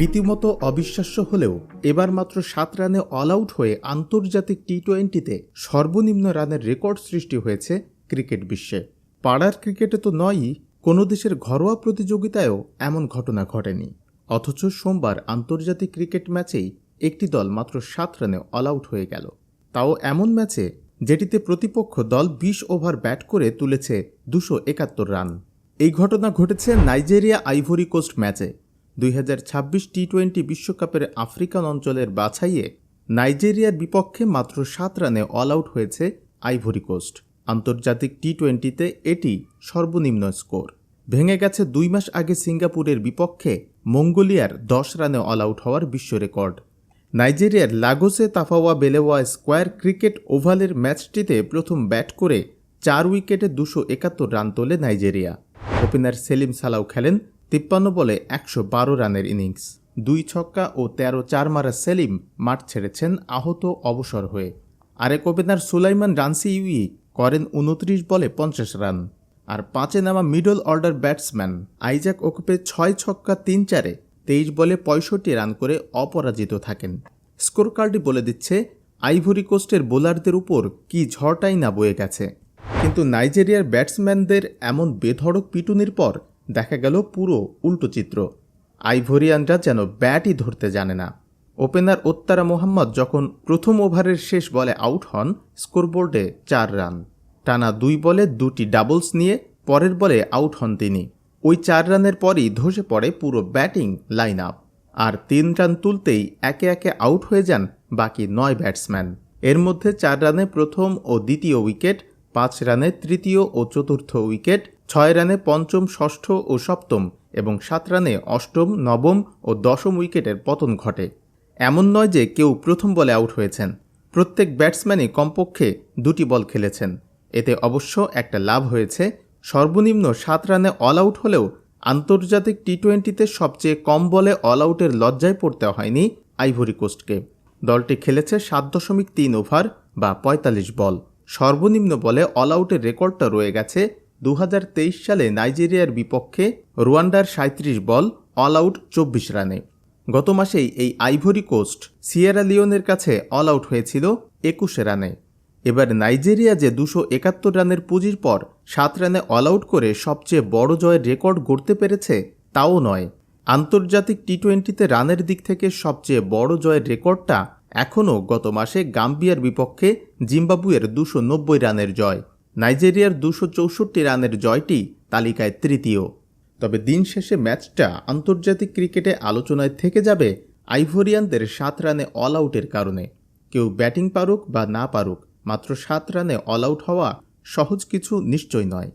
রীতিমতো অবিশ্বাস্য হলেও এবার মাত্র সাত রানে অল আউট হয়ে আন্তর্জাতিক টি টোয়েন্টিতে সর্বনিম্ন রানের রেকর্ড সৃষ্টি হয়েছে ক্রিকেট বিশ্বে। পাড়ার ক্রিকেটে তো নয়ই, কোনো দেশের ঘরোয়া প্রতিযোগিতায়ও এমন ঘটনা ঘটেনি। অথচ সোমবার আন্তর্জাতিক ক্রিকেট ম্যাচেই একটি দল মাত্র সাত রানে অল আউট হয়ে গেল। তাও এমন ম্যাচে যেটিতে প্রতিপক্ষ দল বিশ ওভার ব্যাট করে তুলেছে দুশো একাত্তর রান। এই ঘটনা ঘটেছে নাইজেরিয়া আইভরি কোস্ট ম্যাচে। দুই হাজার ছাব্বিশ টি টোয়েন্টি বিশ্বকাপের আফ্রিকান অঞ্চলের বাছাইয়ে নাইজেরিয়ার বিপক্ষে মাত্র সাত রানে অল আউট হয়েছে আইভরি কোস্ট। আন্তর্জাতিক টি টোয়েন্টিতে এটি সর্বনিম্ন স্কোর। ভেঙে গেছে দুই মাস আগে সিঙ্গাপুরের বিপক্ষে মঙ্গোলিয়ার দশ রানে অল আউট হওয়ার বিশ্ব রেকর্ড। নাইজেরিয়ার লাগোসে তাফাওয়া বেলেওয়া স্কোয়ার ক্রিকেট ওভালের ম্যাচটিতে প্রথম ব্যাট করে চার উইকেটে দুশো একাত্তর রান তোলে নাইজেরিয়া। ওপেনার সেলিম সালাও খেলেন তিপ্পান্ন বলে একশো বারো রানের ইনিংস। দুই ছক্কা ও তেরো চার মারা সেলিম মাঠ ছেড়েছেন আহত অবসর হয়ে। আরেক ওপেনার সুলাইমান রানসি ইউই করেন উনত্রিশ বলে পঞ্চাশ রান। আর পাঁচে নামা middle order batsman Isaac Okupe ছয় ছক্কা তিন চারে তেইশ বলে পঁয়ষট্টি রান করে অপরাজিত থাকেন। স্কোর কার্ডই বলে দিচ্ছে, আইভরি কোস্টের বোলারদের উপর কি ঝড়টাই না বয়ে গেছে। কিন্তু নাইজেরিয়ার ব্যাটসম্যানদের এমন বেধড়ক পিটুনির পর দেখা গেল পুরো উল্টো চিত্র। আইভরিয়ানরা যেন ব্যাটই ধরতে জানে না। ওপেনার ওত্তারা মোহাম্মদ যখন প্রথম ওভারের শেষ বলে আউট হন, স্কোরবোর্ডে চার রান। টানা দুই বলে দুটি ডাবলস নিয়ে পরের বলে আউট হন তিনি। ওই চার রানের পরই ধসে পড়ে পুরো ব্যাটিং লাইন আপ আর তিন রান তুলতেই একে একে আউট হয়ে যান বাকি নয় ব্যাটসম্যান। এর মধ্যে চার রানে প্রথম ও দ্বিতীয় উইকেট, পাঁচ রানে তৃতীয় ও চতুর্থ উইকেট ছয় রানে পঞ্চম, ষষ্ঠ ও সপ্তম এবং সাত রানে অষ্টম, নবম ও দশম উইকেটের পতন ঘটে। এমন নয় যে কেউ প্রথম বলে আউট হয়েছেন। প্রত্যেক ব্যাটসম্যানই কমপক্ষে দুটি বল খেলেছেন। এতে অবশ্য একটা লাভ হয়েছে। সর্বনিম্ন সাত রানে অল আউট হলেও আন্তর্জাতিক টি টোয়েন্টিতে সবচেয়ে কম বলে অল আউটের লজ্জায় পড়তে হয়নি আইভরি কোস্টকে। দলটি খেলেছে সাত দশমিক তিন ওভার বা পঁয়তাল্লিশ বল। সর্বনিম্ন বলে অল আউটের রেকর্ডটা রয়ে গেছে দু হাজার তেইশ সালে নাইজেরিয়ার বিপক্ষে রুয়ান্ডার সাঁত্রিশ বল, অল আউট চব্বিশ রানে। গত মাসেই এই আইভরি কোস্ট সিয়েরা লিওনের কাছে অল আউট হয়েছিল একুশে রানে। এবার নাইজেরিয়া যে দুশো একাত্তর রানের পুঁজির পর সাত রানে অল আউট করে সবচেয়ে বড় জয়ের রেকর্ড গড়তে পেরেছে, তাও নয়। আন্তর্জাতিক টি টোয়েন্টিতে রানের দিক থেকে সবচেয়ে বড় জয়ের রেকর্ডটা এখনও গত মাসে গাম্বিয়ার বিপক্ষে জিম্বাবুয়ের দুশো নব্বই রানের জয়। নাইজেরিয়ার দুশো চৌষট্টি রানের জয়টি তালিকায় তৃতীয়। তবে দিন শেষে ম্যাচটা আন্তর্জাতিক ক্রিকেটে আলোচনায় থেকে যাবে আইভোরিয়ানদের সাত রানে অল আউটের কারণে। কেউ ব্যাটিং পারুক বা না পারুক, মাত্র সাত রানে অল আউট হওয়া সহজ কিছু নিশ্চয় নয়।